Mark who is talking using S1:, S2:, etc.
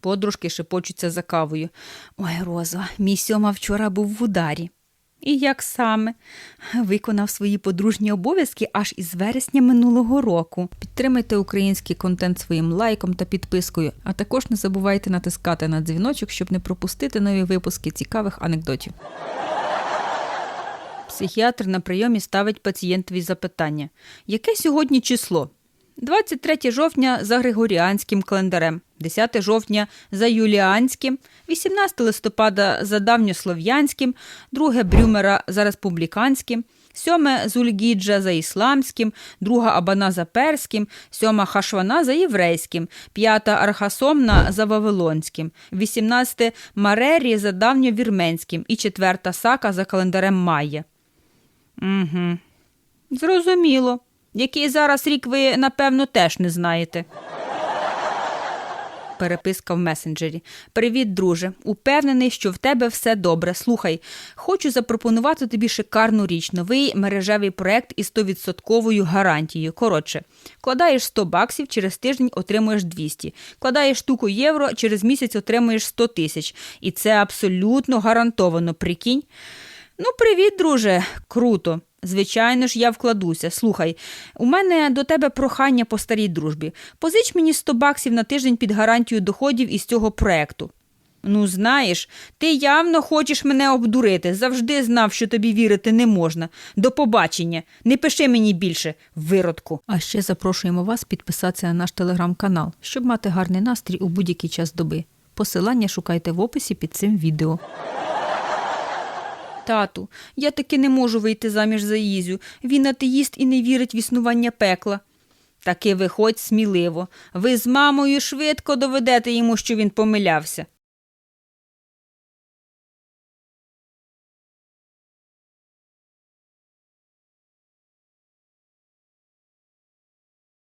S1: Подружки шепочуться за кавою. Ой, Роза, мій сьома вчора був в ударі. І як саме виконав свої подружні обов'язки аж із вересня минулого року. Підтримайте український контент своїм лайком та підпискою, а також не забувайте натискати на дзвіночок, щоб не пропустити нові випуски цікавих анекдотів. Психіатр на прийомі ставить пацієнтові запитання: яке сьогодні число? 23 жовтня за Григоріанським календарем, 10 жовтня за Юліанським, 18 листопада за давньослов'янським, 2 Брюмера за республіканським, 7 Зульгіджа за ісламським, 2 Абана за перським, 7 Хашвана за єврейським, 5 Архасомна за вавилонським, 18 Марері за давньовірменським і 4 Сака за календарем Майя. Угу. Зрозуміло. Який зараз рік ви, напевно, теж не знаєте. Переписка в месенджері. Привіт, друже. Упевнений, що в тебе все добре. Слухай, хочу запропонувати тобі шикарну річ, новий мережевий проект із 100% гарантією. Коротше, кладаєш 100 баксів, через тиждень отримуєш 200. Кладаєш штуку євро, через місяць отримуєш 100 тисяч. І це абсолютно гарантовано. Прикинь. Ну, привіт, друже. Круто. Звичайно ж, я вкладуся. Слухай, у мене до тебе прохання по старій дружбі. Позич мені 100 баксів на тиждень під гарантію доходів із цього проекту. Ну, знаєш, ти явно хочеш мене обдурити. Завжди знав, що тобі вірити не можна. До побачення. Не пиши мені більше, виродку. А ще запрошуємо вас підписатися на наш телеграм-канал, щоб мати гарний настрій у будь-який час доби. Посилання шукайте в описі під цим відео. Тату, я таки не можу вийти заміж за Ізю. Він атеїст і не вірить в існування пекла. Таки виходь сміливо. Ви з мамою швидко доведете йому, що він помилявся.